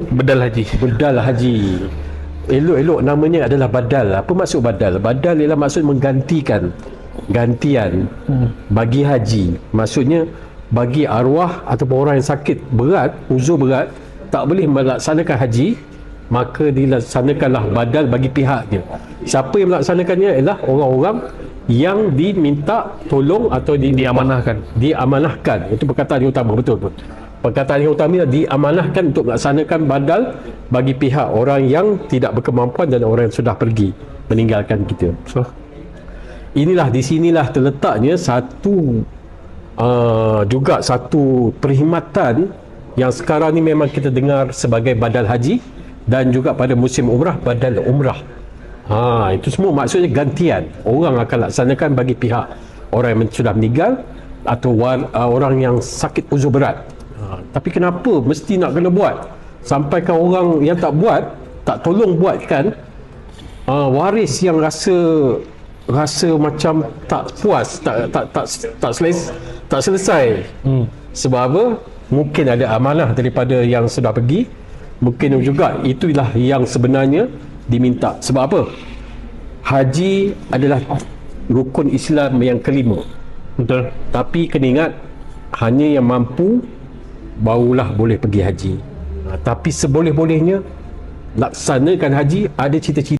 Bedal haji. Bedal haji. Elok-elok namanya adalah badal. Apa maksud badal? Badal ialah maksud menggantikan gantian bagi haji. Maksudnya bagi arwah ataupun orang yang sakit berat, uzur berat, tak boleh melaksanakan haji, maka dilaksanakanlah badal bagi pihaknya. Siapa yang melaksanakannya ialah orang-orang yang diminta tolong atau di, Diamanahkan. diamanahkan. Itu perkataan yang utama, betul betul. Perkataan yang utama diamanahkan untuk melaksanakan badal bagi pihak orang yang tidak berkemampuan dan orang yang sudah pergi meninggalkan kita. So, Inilah di sinilah terletaknya satu uh, juga satu perkhidmatan yang sekarang ni memang kita dengar sebagai badal haji dan juga pada musim umrah badal umrah. Ha itu semua maksudnya gantian. Orang akan laksanakan bagi pihak orang yang sudah meninggal atau war, uh, orang yang sakit uzur berat. Ha, tapi kenapa mesti nak kena buat? Sampaikan orang yang tak buat, tak tolong buatkan uh, waris yang rasa rasa macam tak puas tak tak tak tak selesai tak selesai hmm. sebab apa mungkin ada amanah daripada yang sudah pergi mungkin juga itulah yang sebenarnya diminta sebab apa haji adalah rukun Islam yang kelima betul. tapi kena ingat hanya yang mampu barulah boleh pergi haji. Ha, tapi seboleh-bolehnya laksanakan haji ada cita-cita